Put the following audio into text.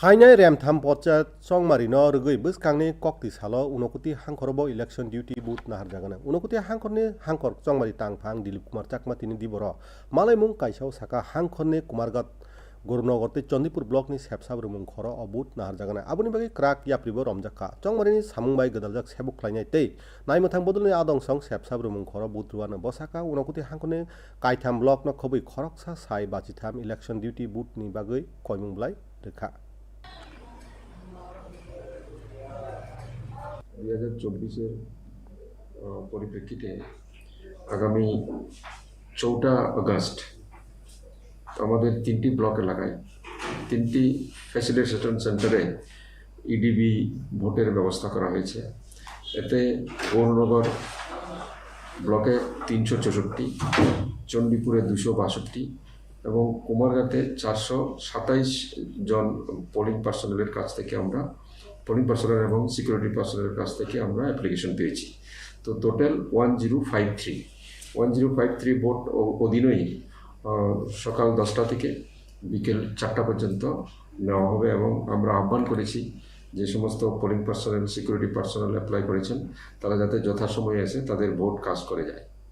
ফাইনাই র্যামথাম পঞ্চায়েত চংমারিন রগৈ বসকাংনি কক্তি সালো উনকুতি হাংখরব ইলেকশন ডিউটি বুথ নাহার জাগান উনকুতি হাংখরনি হাংখর চংমারি তাংফাং দিলীপ কুমার চাকমা তিনি দিবর মালাই মুং কাইসাও সাকা হাংখরনি কুমারগত গৌরনগরতে চন্দিপুর ব্লকনি সেবসাব রুমুং খর অ বুথ নাহার জাগান আবনি বাকি ক্রাক ইয়াপ্রিব রমজাকা চংমারিনি সামুংবাই গদালজাক সেবক খাইনাই তেই নাইমথাং বদলনি আদং সং সেবসাব রুমুং খর বুথ রুয়ান বসাকা উনকুতি হাংখরনি কাইথাম ব্লক ন খবই খরকসা সাই বাচিথাম ইলেকশন ডিউটি বুথ নি বাগৈ কয়মুংলাই রেখা দুই হাজার চব্বিশের পরিপ্রেক্ষিতে আগামী চৌঠা আগস্ট, আমাদের তিনটি ব্লক এলাকায়, তিনটি ফ্যাসিলিটেশন সেন্টারে ইডিবি ভোটের ব্যবস্থা করা হয়েছে। এতে গৌরনগর ব্লকে তিনশো চৌষট্টি, চণ্ডীপুরে দুশো বাষট্টি এবং কুমারঘাটে চারশো সাতাইশ জন পোলিং পার্সোনালের কাছ থেকে আমরা পোলিং পার্সোনাল এবং সিকিউরিটি পার্সোনালের কাছ থেকে আমরা অ্যাপ্লিকেশন পেয়েছি। তো total one zero five three one zero five three vote অধীনেই সকাল দশটা থেকে বিকেল চারটা পর্যন্ত নেওয়া হবে এবং আমরা আহ্বান করেছি যে সমস্ত polling personnel security personnel apply করেছেন, তারা যাতে যথাসময়ে এসে তাদের ভোট কাজ করে যায়।